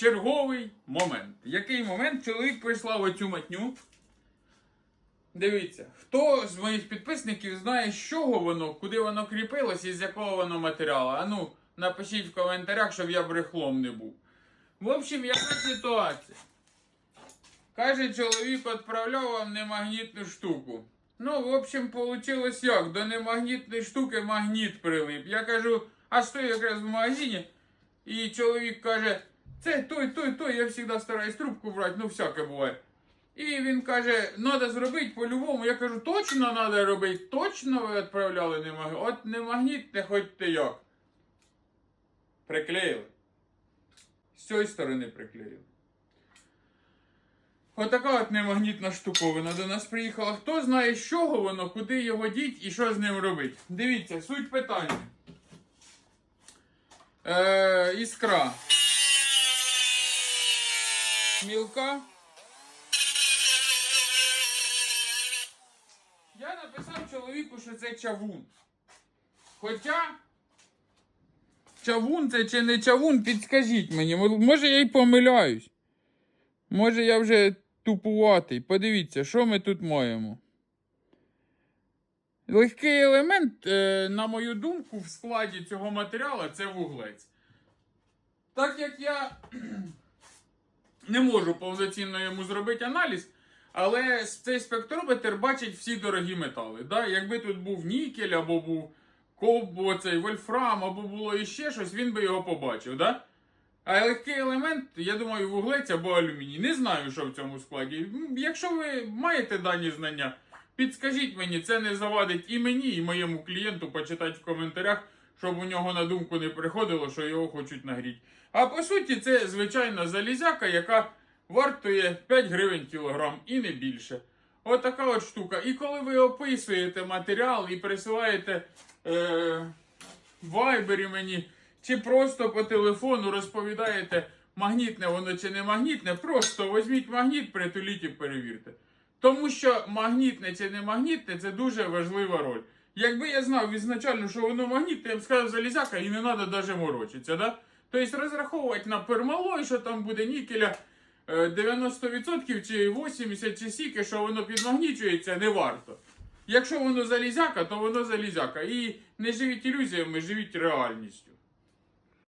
черговий момент. Який момент чоловік прислав оцю матню? Дивіться, хто з моїх підписників знає, з чого воно, куди воно кріпилось і з якого воно матеріалу? А ну, напишіть в коментарях, щоб я брехлом не був. В общем, яка ситуація? Каже, чоловік відправляв вам немагнітну штуку. Ну, в общем, получилось як? До немагнітної штуки магніт прилип. Я кажу, а стою якраз в магазині, і чоловік каже, це той, той, той, я завжди стараюсь трубку брати, ну всяке буває. І він каже, треба зробити по-любому. Я кажу, точно треба робити, точно ви відправляли немагніт. От немагнітне хоч ти як. Приклеїли. З цієї сторони приклеїли. Отака от немагнітна штуковина до нас приїхала. Хто знає, з чого воно, куди його діть і що з ним робити? Дивіться, суть питання. Е, іскра. Мілка. Я написав чоловіку, що це чавун. Хоча. Чавун це чи не чавун, підскажіть мені. Може я й помиляюсь. Може я вже тупуватий. Подивіться, що ми тут маємо. Легкий елемент, е, на мою думку, в складі цього матеріалу це вуглець. Так як я не можу повноцінно йому зробити аналіз, але цей спектрометр бачить всі дорогі метали. Да? Якби тут був нікель, або був коб, оцей вольфрам, або було іще щось, він би його побачив. Да? А легкий елемент, я думаю, вуглець або алюміній. Не знаю, що в цьому складі. Якщо ви маєте дані знання, підскажіть мені, це не завадить і мені, і моєму клієнту почитати в коментарях, щоб у нього на думку не приходило, що його хочуть нагріти. А по суті, це звичайна залізяка, яка вартує 5 гривень кілограм і не більше. Отака от штука. І коли ви описуєте матеріал і присилаєте е, вайбері мені, чи просто по телефону розповідаєте, магнітне воно чи не магнітне, просто візьміть магніт, притуліть і перевірте. Тому що магнітне чи не магнітне це дуже важлива роль. Якби я знав ізначально, що воно магнітне, я б сказав залізяка і не треба навіть морочитися. Да? Тобто розраховувати на пермалой, що там буде нікеля е, 90% чи 80% чи сіки, що воно підмагнічується, не варто. Якщо воно залізяка, то воно залізяка. І не живіть ілюзіями, живіть реальністю.